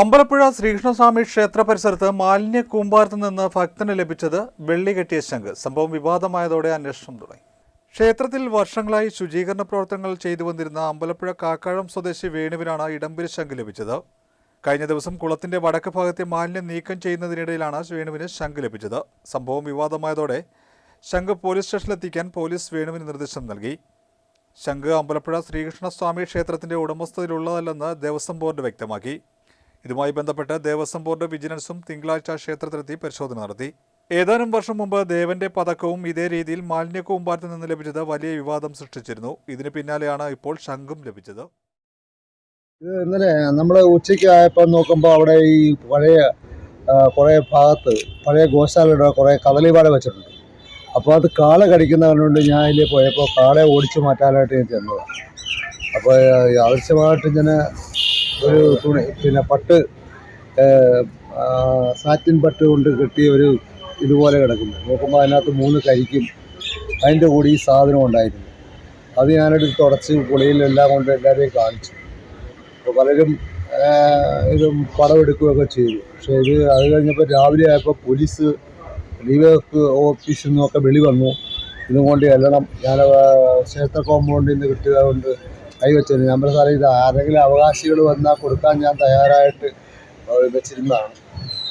അമ്പലപ്പുഴ ശ്രീകൃഷ്ണസ്വാമി ക്ഷേത്ര പരിസരത്ത് മാലിന്യ കൂമ്പാരത്ത് നിന്ന് ഭക്തന് ലഭിച്ചത് വെള്ളി കെട്ടിയ ശംഖ്. സംഭവം വിവാദമായതോടെ അന്വേഷണം തുടങ്ങി. ക്ഷേത്രത്തിൽ വർഷങ്ങളായി ശുചീകരണ പ്രവർത്തനങ്ങൾ ചെയ്തു വന്നിരുന്ന അമ്പലപ്പുഴ കാക്കാഴം സ്വദേശി വേണുവിനാണ് ഇടംപിരി ശംഖ് ലഭിച്ചത്. കഴിഞ്ഞ ദിവസം കുളത്തിന്റെ വടക്ക് ഭാഗത്തെ മാലിന്യം നീക്കം ചെയ്യുന്നതിനിടയിലാണ് വേണുവിന് ശംഖ് ലഭിച്ചത്. സംഭവം വിവാദമായതോടെ ശംഖ് പോലീസ് സ്റ്റേഷനിലെത്തിക്കാൻ പോലീസ് വേണുവിന് നിർദ്ദേശം നൽകി. ശംഖ് അമ്പലപ്പുഴ ശ്രീകൃഷ്ണസ്വാമി ക്ഷേത്രത്തിന്റെ ഉടമസ്ഥതയിലുള്ളതല്ലെന്ന് ദേവസ്വം ബോർഡ് വ്യക്തമാക്കി. ഇതുമായി ബന്ധപ്പെട്ട് ദേവസ്വം ബോർഡ് വിജിലൻസും തിങ്കളാഴ്ച ക്ഷേത്രത്തിലെത്തി പരിശോധന നടത്തി. ഏതാനും വർഷം മുമ്പ് ദേവന്റെ പതക്കവും ഇതേ രീതിയിൽ മാലിന്യ കൂമ്പാരത്തിൽ നിന്ന് ലഭിച്ചത് വലിയ വിവാദം സൃഷ്ടിച്ചിരുന്നു. ഇതിന് പിന്നാലെയാണ് ഇപ്പോൾ ശംഖും ലഭിച്ചത്. ഇത് ഇന്നലെ നമ്മൾ ഉച്ചയ്ക്ക് ആയപ്പോൾ നോക്കുമ്പോൾ അവിടെ ഈ പഴയ കുറേ ഭാഗത്ത് പഴയ ഗോശാലയുടെ കുറേ കദളിപാട വെച്ചിട്ടുണ്ട്. അപ്പോൾ അത് കാള കടിക്കുന്ന ഞാൻ അതിൽ പോയപ്പോൾ കാളയെ ഓടിച്ചു മാറ്റാനായിട്ട് ഞാൻ ചെന്നതാണ്. അപ്പോൾ ആവശ്യമായിട്ട് ഞാൻ ഒരു തുണി പിന്നെ പട്ട് സാറ്റിൻ പട്ട് കൊണ്ട് കെട്ടിയ ഒരു ഇതുപോലെ കിടക്കുന്നത് നോക്കുമ്പോൾ അതിനകത്ത് മൂന്ന് കരിക്കും അതിന്റെ കൂടി ഈ സാധനം ഉണ്ടായിരുന്നു അത് ഞാനെടുത്ത് തുടച്ച് പുളിയിലെല്ലാം കൊണ്ട് എല്ലാവരെയും കാണിച്ചു. അപ്പോൾ പലരും ഇത് പടമെടുക്കുകയൊക്കെ ചെയ്തു. പക്ഷേ ഇത് അത് കഴിഞ്ഞപ്പോൾ രാവിലെ ആയപ്പോൾ പോലീസ് ഡിവൈഎഫ് ഓഫീസിൽ നിന്നൊക്കെ വെളി വന്നു. ഇതും കൊണ്ട് ചെല്ലണം ഞാൻ ക്ഷേത്ര കോമ്പൗണ്ടിൽ നിന്ന് കിട്ടിയത് കൊണ്ട് കൈവച്ചത് ഞാൻ പറഞ്ഞ സാറേ ഇത് ആരെങ്കിലും അവകാശികൾ വന്നാൽ കൊടുക്കാൻ ഞാൻ തയ്യാറായിട്ട് വെച്ചിരുന്നതാണ്.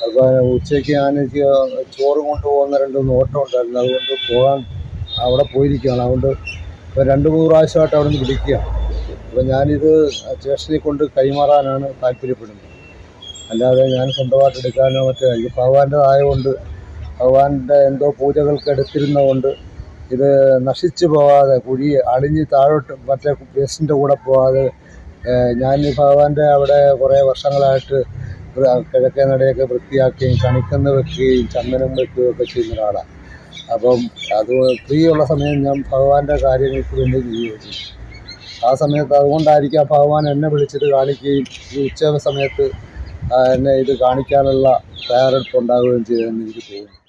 അപ്പോൾ ഉച്ചയ്ക്ക് ഞാൻ എനിക്ക് ചോറ് കൊണ്ടുപോകുന്ന രണ്ട് ഓട്ടം ഉണ്ടായിരുന്നു. അതുകൊണ്ട് പോകാൻ അവിടെ പോയിരിക്കുകയാണ്. അതുകൊണ്ട് ഇപ്പോൾ രണ്ട് മൂന്ന് പ്രാവശ്യമായിട്ട് അവിടെ നിന്ന് വിളിക്കുകയാണ്. അപ്പോൾ ഞാനിത് സ്റ്റേഷനിൽ കൊണ്ട് കൈമാറാനാണ് താല്പര്യപ്പെടുന്നത്. അല്ലാതെ ഞാൻ സ്വന്തമായിട്ട് എടുക്കാനോ മറ്റേ ഇത് ഭഗവാന്റെതായതുകൊണ്ട് ഭഗവാന്റെ എന്തോ പൂജകൾക്ക് എടുത്തിരുന്നതുകൊണ്ട് ഇത് നശിച്ചു പോകാതെ കുഴി അടിഞ്ഞ് താഴോട്ട് മറ്റേ വേസ്റ്റിന്റെ കൂടെ പോകാതെ ഞാൻ ഈ ഭഗവാന്റെ അവിടെ കുറേ വർഷങ്ങളായിട്ട് കിഴക്കേ നടയൊക്കെ വൃത്തിയാക്കുകയും കണിക്കന്ന് വെക്കുകയും ചന്ദനം വെക്കുകയും ഒക്കെ ചെയ്യുന്ന ഒരാളാണ് അപ്പം അത് ഫ്രീ ഉള്ള സമയം ഞാൻ ഭഗവാന്റെ കാര്യങ്ങൾക്ക് വേണ്ടി ചെയ്യുകയും ആ സമയത്ത് അതുകൊണ്ടായിരിക്കാം ഭഗവാൻ എന്നെ വിളിച്ചിട്ട് കാണിക്കുകയും ഈ ഉച്ച സമയത്ത് എന്നെ ഇത് കാണിക്കാനുള്ള തയ്യാറെടുപ്പ് ഉണ്ടാവുകയും ചെയ്തതെന്ന് എനിക്ക് തോന്നുന്നു.